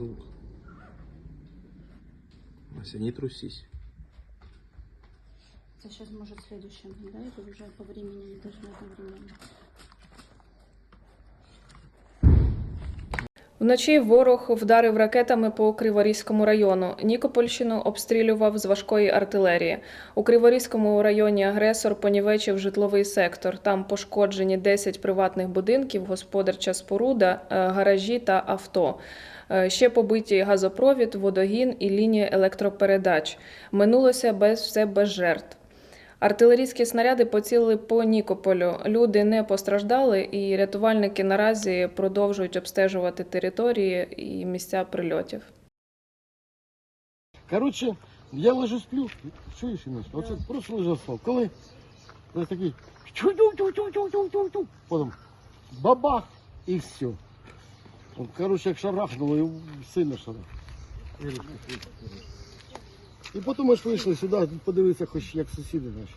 звук. Ася, не трусись. Это сейчас может следующим, да? Это уже по времени не должно одновременно. Вночі ворог вдарив ракетами по Криворізькому району. Нікопольщину обстрілював з важкої артилерії. У Криворізькому районі агресор понівечив житловий сектор. Там пошкоджені 10 приватних будинків, господарча споруда, е, гаражі та авто. Е, Ще побиті газопровід, водогін і лінії електропередач. Минулося без все без жертв. Артилерійські снаряди поцілили по Нікополю. Люди не постраждали, і рятувальники наразі продовжують обстежувати території і місця прильотів. Коротше, я лежу сплю, чуєш, Інеш? Оце просто лежав спав. Коли ось такий потім бабах і все. Коротше, як шарахнуло, і сильно шарахнуло. І потім ми ж вийшли сюди, подивитися, хоч як сусіди наші.